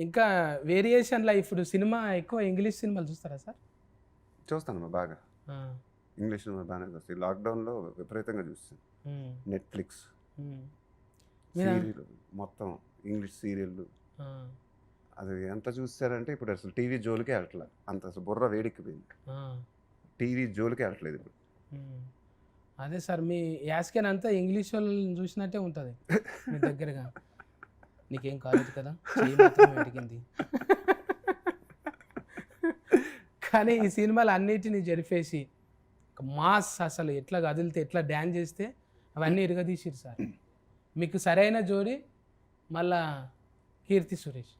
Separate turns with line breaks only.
ఇంకా వేరియేషన్లో ఇప్పుడు సినిమా ఎక్కువ ఇంగ్లీష్ సినిమాలు చూస్తారా సార్?
చూస్తాను బాగా. ఇంగ్లీష్ సినిమా బాగానే చూస్తాయి లాక్డౌన్లో విపరీతంగా చూస్తాను. నెట్ఫ్లిక్స్ సీరియల్ మొత్తం ఇంగ్లీష్ సీరియల్
ఆ,
అది ఎంత చూస్తారంటే ఇప్పుడు అసలు టీవీ జోలికే వెళ్ళట్లే. అంత అసలు బుర్ర వేడెక్కిపోయింది. టీవీ జోలికే వెళ్ళట్లేదు ఇప్పుడు.
అదే సార్ మీ యాస్కెన్ అంతా ఇంగ్లీష్ వాళ్ళని చూసినట్టే ఉంటుంది. మీ దగ్గరగా. నీకేం కాలేదు కదా? వెతికింది. కానీ ఈ సినిమాలు అన్నిటిని జరిపేసి మాస్ అసలు ఎట్లా కదిలితే ఎట్లా డ్యాన్స్ చేస్తే అవన్నీ ఇరగదీసిరు సార్. మీకు సరైన జోడి మళ్ళా కీర్తి సురేష్.